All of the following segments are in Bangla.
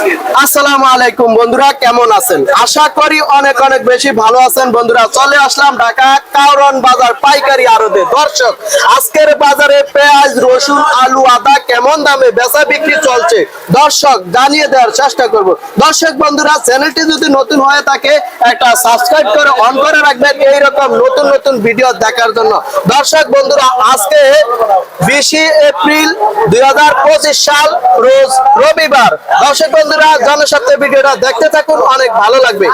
আসসালামু আলাইকুম বন্ধুরা, কেমন আছেন? আশা করি অনেক অনেক বেশি ভালো আছেন। বন্ধুরা, চলে আসলাম ঢাকা কাউরন বাজার পাইকারি আড়তে। দর্শক, আজকের বাজারে পেঁয়াজ, রসুন, আলু, আদা কেমন দামে বেচা বিক্রি চলছে? দর্শক, জানিয়ে দেওয়ার চেষ্টা করব। দর্শক বন্ধুরা, চ্যানেলটি যদি নতুন হয়ে থাকে, একটা সাবস্ক্রাইব করে অন করে রাখবেন। এইরকম নতুন নতুন ভিডিও দেখার জন্য। দর্শক বন্ধুরা, আজকে বিশে এপ্রিল দুই হাজার পঁচিশ সাল, রোজ রবিবার। দর্শক বন্ধুরা জনস্বার্থে ভিডিওটা দেখতে থাকুন অনেক ভালো লাগবে।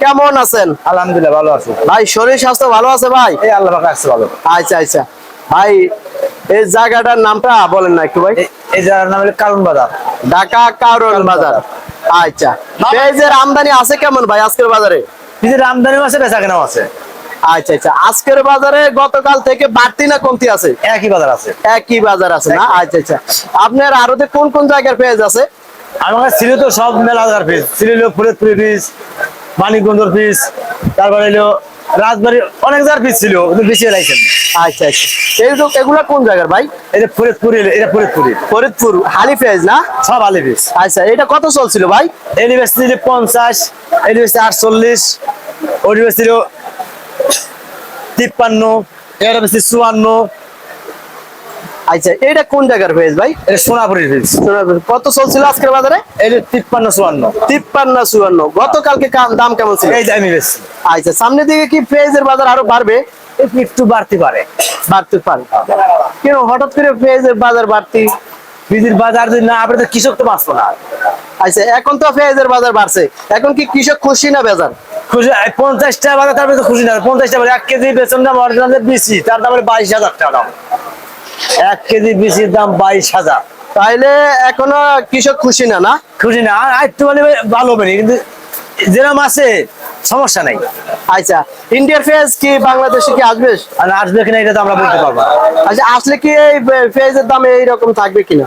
কেমন আছেন? আলহামদুলিল্লাহ ভালো আছি। ভাই শরীর স্বাস্থ্য ভালো আছে ভাই? এই আল্লাহ পাক রাখছে ভালো। আচ্ছা আচ্ছা। ভাই এই জায়গাটার নামটা বলেন না একটু ভাই। এই- জায়গার নাম হলো কারণ বাজার। ঢাকা কারণ বাজার। আচ্ছা। পেঁয়াজের আমদানি আছে কেমন ভাই আজকের বাজারে? নিজের আমদানিও আছে বেচা কেনাও আছে। আচ্ছা আচ্ছা। আজকের বাজারে গতকাল থেকে বাড়তি না কমতি আছে? একই বাজার আছে। একই বাজার আছে না? আচ্ছা আচ্ছা। আপনার আরতে কোন কোন জায়গার পেঁয়াজ আছে? আমার কাছে ছিল তো সব মেলা হাজার পিস ছিল হলো ফরিদপুরি পিস মানিকগঞ্জের পিস তারপরে হলো রাজবাড়ি অনেক জায়গার পিস ছিল বেশি লাইছেন আচ্ছা আচ্ছা। এইগুলো এগুলা কোন জায়গার ভাই? এটা ফরিদপুরি এটা ফরিদপুরি ফরিদপুর হালি পেঁয়াজ না? সব আলি পিস আচ্ছা এটা কত চলছিল ভাই? পঞ্চাশ এটি আটচল্লিশ বেচছিল তিপ্পান্ন এটা বেচছে চুয়ান্ন। আচ্ছা এটা কোন জায়গার পেঁয়াজ ভাই? এটা সোনাপুরির পিস কত চলছিল আজকের বাজারে? এটা তিপ্পান্ন চুয়ান্ন। তিপ্পান্ন চুয়ান্ন। গতকালকে দাম কেমন ছিল? এই আমি বেশি আচ্ছা সামনের দিকে কি পেঁয়াজের বাজার আরও বাড়বে? একটু বাড়তে পারে। বাড়তে পারে। কেন হঠাৎ করে পেঁয়াজের বাজার বাড়তি? বীজের বাজার যদি না আপনি তো কৃষক তো বাঁচবো না। আচ্ছা এখন তো পেঁয়াজের বাজার বাড়ছে। এখন কি কৃষক খুশি না বেজার? খুশি বাজার তারপরে তো খুশি না। পঞ্চাশ টাকা এক কেজি বেতন দাম অরিজিনাল বেশি তার দাম বাইশ হাজার টাকা দাম। এক কেজি বেশির দাম বাইশ হাজার। তাইলে এখনও কৃষক খুশি না না? খুশি না আর একটু মানে ভালো হবে কিন্তু যেরকম আছে সমস্যা নাই। আচ্ছা ইন্ডিয়ার ফেজ কি বাংলাদেশে কি আসবে? আর আসবে কিনা এটা তো আমরা বলতে পারব আচ্ছা আসলে কি এই পেঁয়াজের দাম এইরকম থাকবে কিনা?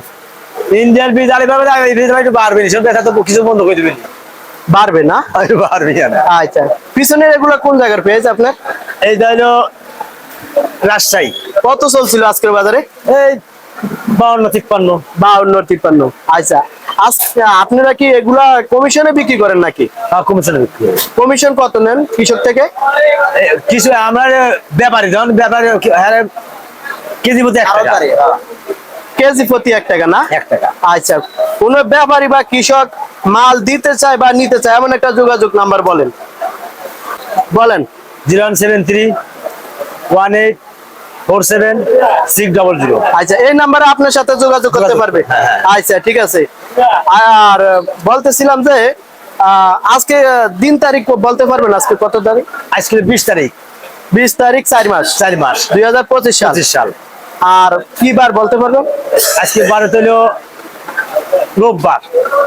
ইন্ডিয়ান বীজ আরে এই বীজ একটু বাড়বে না সব দেখা তো কিছু বন্ধ করে দিবেন। বাড়বে না? বাড়বে না। আচ্ছা পিছনের এগুলো কোন জায়গার পেঁয়াজ আপনার? এই হলো রাজশাহী। কত চলছিল আজকের বাজারে? এই বাউন্ন তিপ্পান্ন। বাউন্ন তিপ্পান্ন। আচ্ছা আপনারা কি এগুলা কমিশনে বিক্রি করেন নাকি? কমিশনে বিক্রি হয়। কমিশন কত নেন কৃষক থেকে? কিছু আমরা ব্যাপারী যখন ব্যাপারী হ্যাঁ কেজি প্রতি এক টাকা। কেজি প্রতি এক টাকা না? এক টাকা। আচ্ছা কোন ব্যাপারী বা কৃষক মাল দিতে চায় বা নিতে চায় এমন একটা যোগাযোগ নাম্বার বলেন। বলেন। Zero one seven three one eight four seven six double zero. আচ্ছা এই নাম্বারে আপনার সাথে যোগাযোগ করতে পারবে। হ্যাঁ, হ্যাঁ। আচ্ছা ঠিক আছে। আর বলতেছিলাম যে আজকে দিন তারিখ বলতে পারবেন আজকে কত তারিখ? আজকে বিশ তারিখ। বিশ তারিখ চার মাস। চার মাস। দুই হাজার পঁচিশ সাল। পঁচিশ সাল। আর কি বার বলতে পারবেন আজকে বারো হলো রোববার।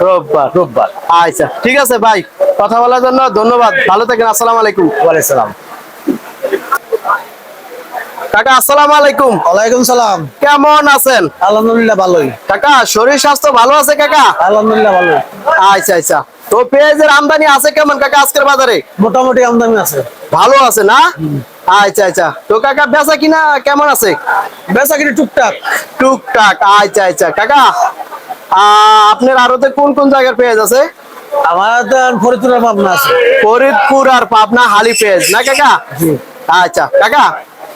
রোববার। রোববার। আচ্ছা ঠিক আছে ভাই কথা বলার জন্য ধন্যবাদ। ভালো থাকেন আসসালামু আলাইকুম। ওয়ালাইসালাম কাকা আসসালামু আলাইকুম। ওয়ালাইকুম সালাম। কেমন আছেন? আলহামদুলিল্লাহ ভালোই। কাকা শরীর স্বাস্থ্য ভালো আছে কাকা? আলহামদুলিল্লাহ ভালোই। আচ্ছা আচ্ছা। তো পেঁয়াজের আমদানি আছে কেমন কাকা আজকের বাজারে? মোটামুটি আমদানি আছে। ভালো আছে না? আচ্ছা আচ্ছা। তো কাকা বেচা কিনা কেমন আছে? বেচা কিনে টুকটাক। টুকটাক আচ্ছা আচ্ছা। কাকা আপনার আরতে কোন কোন জায়গার পেঁয়াজ আছে? আমার তো ফরিদপুরের পাবনা আছে। ফরিদপুর আর পাবনা হালি পেঁয়াজ না কাকা? আচ্ছা কাকা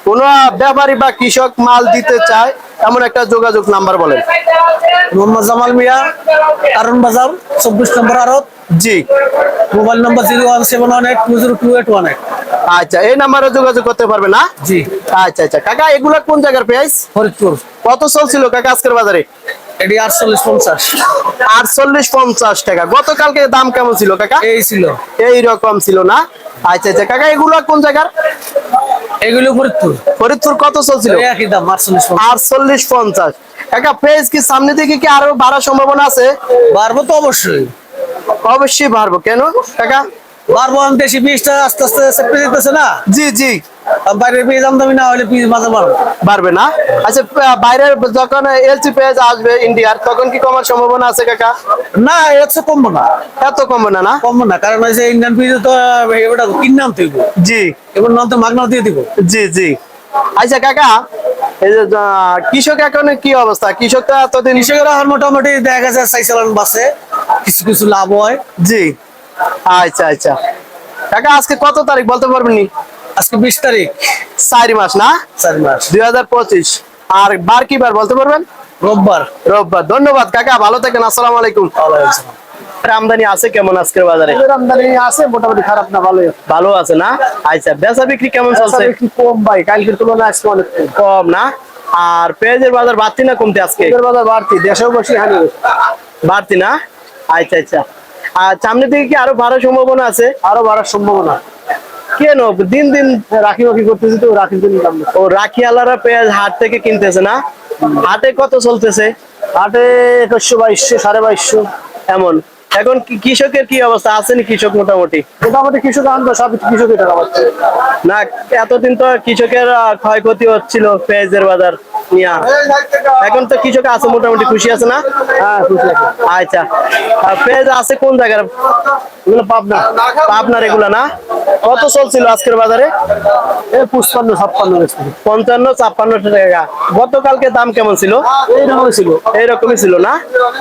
কোন ব্যাপারী বা কৃষক মাল দিতে চায়? এমন একটা যোগাযোগ নাম্বার বলেন। মোহাম্মদ জামাল মিয়া কারণ বাজার চব্বিশ নম্বর আরত জি। Mobile number zero one seven one eight two zero two eight one eight. আচ্ছা এই নাম্বারে যোগাযোগ করতে পারবে না? জি। আচ্ছা আচ্ছা। কাকা এগুলা কোন জায়গার পেঁয়াজ ফরিদপুর। কত চলছিল কাকা আজকের বাজারে? এটি আটচল্লিশ পঞ্চাশ। আটচল্লিশ পঞ্চাশ টাকা। গতকালকে দাম কেমন ছিল কাকা? এই ছিল। এই রকম ছিল না? আচ্ছা আচ্ছা। কাকা এগুলো কোন জায়গার? এগুলো ফরিদপুর। ফরিদপুর কত চলছিল? একই দাম আটচল্লিশ পঞ্চাশ। কাকা পেঁয়াজ কি সামনে দিকে কি আরও বাড়ার সম্ভাবনা আছে? বাড়বো তো অবশ্যই। অবশ্যই বাড়বো। কেন? কাকা? আমি বেশি বীজটা আস্তে আস্তে সেপ্টে যেতেছে না? জি জি। বাইরের বীজ আমদামি না হলে বীজ মাঝে বাড়বো। বাড়বে না? আচ্ছা বাইরের যখন এলসি পেঁয়াজ আসবে ইন্ডিয়ার তখন কি কমার সম্ভাবনা আছে কাকা? না চেয়ে কমবো না। এত কমবে না না? কমবো না কারণ হচ্ছে ইন্ডিয়ান বীজ তো ওটা কিনে আনতে হইব। জি। এবার নাম তো মাগনা দিয়ে দিব। জি জি। আচ্ছা কাকা এই যে কৃষক এখন কি অবস্থা? কৃষক তো এতদিন কৃষকেরা মোটামুটি দেখা গেছে চাই চালান বাসে কিছু কিছু লাভ হয়। জি। আচ্ছা আচ্ছা। কাকা আজকে কত তারিখ বলতে পারবেন নি? আজকে বিশ তারিখ। চার মাস না? চার মাস। দুই হাজার পঁচিশ। আর বার কি বার বলতে পারবেন? রোববার। রোববার। ধন্যবাদ কাকা। ভালো থাকেন আসসালামু আলাইকুম। আমদানি আছে কেমন আজকের বাজারে? আমদানি আছে মোটামুটি খারাপ না ভালো ভালো আছে না? আচ্ছা বেচা বিক্রি কেমন চলছে? কম ভাই কালকের তুলনায় আজকে অনেক কম। কম না? আর পেঁয়াজের বাজার বাড়তি না কমতে আজকে? বাজার বাড়তি দেশেও বসে হানি বাড়তি না? আচ্ছা আচ্ছা। আর সামনে থেকে কি আরও বাড়ার সম্ভাবনা আছে? আরও বাড়ার সম্ভাবনা। কেন? দিন দিন রাখি মাখি করতেছি তো রাখির জন্য দাম ও রাখি আলারা পেঁয়াজ হাট থেকে কিনতেছে না? হাটে কত চলতেছে? হাটে একুশশো বাইশশো সাড়ে বাইশশো। এমন। এখন কৃষকের কি অবস্থা? আছেন কৃষক মোটামুটি? মোটামুটি কৃষক আনতো সব কৃষকের টাকা পাচ্ছে না এতদিন তো কৃষকের ক্ষয়ক্ষতি হচ্ছিল পেঁয়াজের বাজার। এখন তো কৃষক আছে মোটামুটি খুশি আছে না? হ্যাঁ আচ্ছা। পেঁয়াজ আছে কোন জায়গার? এগুলো পাবনা। আপনার এগুলো না? কত চলছিল আজকের বাজারে? পুষ্পান্ন ছাপ্পান্ন পঞ্চান্ন ছাপ্পান্ন টাকা। গতকালকে দাম কেমন ছিল? এইরকম ছিল। এইরকমই ছিল না?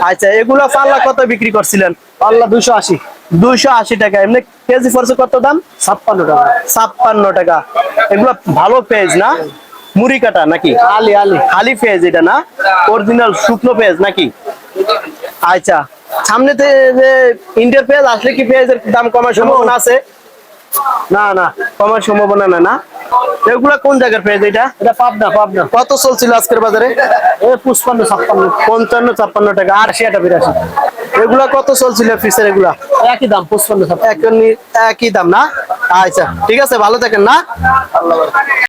আচ্ছা এগুলো পাল্লা কত বিক্রি করছিলেন? পাল্লা দুশো আশি। দুইশো আশি টাকা। এমনি কেজি পড়ছে কত দাম? ছাপ্পান্ন টাকা। ছাপ্পান্ন টাকা। এগুলো ভালো পেঁয়াজ না? মুড়ি কাটা নাকি? আলি আলি। খালি পেঁয়াজ এটা না? অরিজিনাল শুকনো পেঁয়াজ নাকি? আচ্ছা সামনে যে ইন্ডিয়ার পেঁয়াজ আসলে কি পেঁয়াজের দাম কমার সম্ভাবনা আছে? না না কমার সম্ভাবনা না না। এগুলা কোন জায়গার পেঁয়াজ এটা? এটা পাবনা পাবনা। কত চলছিল আজকের বাজারে? এ পুষ্পান্ন ছাপ্পান্ন। পঞ্চান্ন ছাপ্পান্ন টাকা আর একটা বিরাশি। এগুলা কত চলছিল ফিসের এগুলা? একই দাম পুষ্পান্ন ছাপ্পান্ন। একই একই দাম না? আচ্ছা ঠিক আছে ভালো থাকেন না।